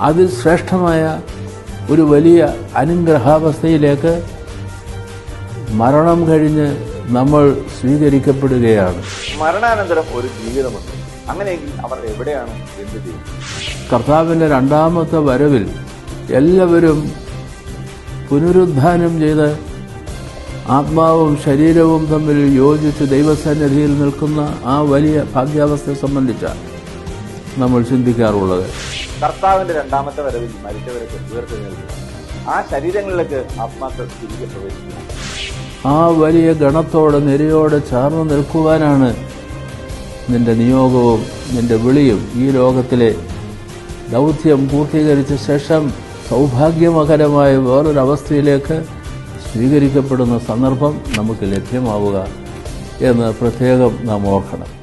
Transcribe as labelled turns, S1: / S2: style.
S1: അതിൽ ശ്രേഷ്ഠമായ ഒരു വലിയ അനുഗ്രഹാവസ്ഥയിലേക്ക് മരണം കഴിഞ്ഞ് നമ്മൾ സ്വീകരിക്കപ്പെടുകയാണ്.
S2: മരണാനന്തരം ഒരു ജീവിതമുണ്ട്. അങ്ങനെയെങ്കിൽ അവർ എവിടെയാണ് എന്ത് ചെയ്യും
S1: കർത്താവിന്റെ രണ്ടാമത്തെ വരവിൽ എല്ലാവരും പുനരുദ്ധാനം ചെയ്ത് ആത്മാവും ശരീരവും തമ്മിൽ യോജിച്ച് ദൈവസന്നിധിയിൽ നിൽക്കുന്ന ആ വലിയ ഭാഗ്യാവസ്ഥയെ സംബന്ധിച്ചാണ്. നമ്മൾ ചിന്തിക്കാറുള്ളത്.
S2: കർത്താവിന്റെ രണ്ടാമത്തെ വരവിൽ മരിച്ചവരൊക്കെ ഉയർത്തെഴുന്നേൽക്കും ആ ശരീരങ്ങളിലേക്ക് ആത്മാക്കൾ തിരികെ പ്രവേശിക്കുന്നു.
S1: ആ വലിയ ഗണത്തോടെ നിരയോടെ ചേർന്ന് നിൽക്കുവാനാണ് നിന്റെ നിയോഗവും നിന്റെ വിളിയും ഈ ലോകത്തിലെ ദൗത്യം പൂർത്തീകരിച്ച ശേഷം സൗഭാഗ്യമകരമായ വേറൊരവസ്ഥയിലേക്ക് സ്വീകരിക്കപ്പെടുന്ന സന്ദർഭം നമുക്ക് ലഭ്യമാവുക എന്ന് പ്രത്യേകം നാം ഓർക്കണം.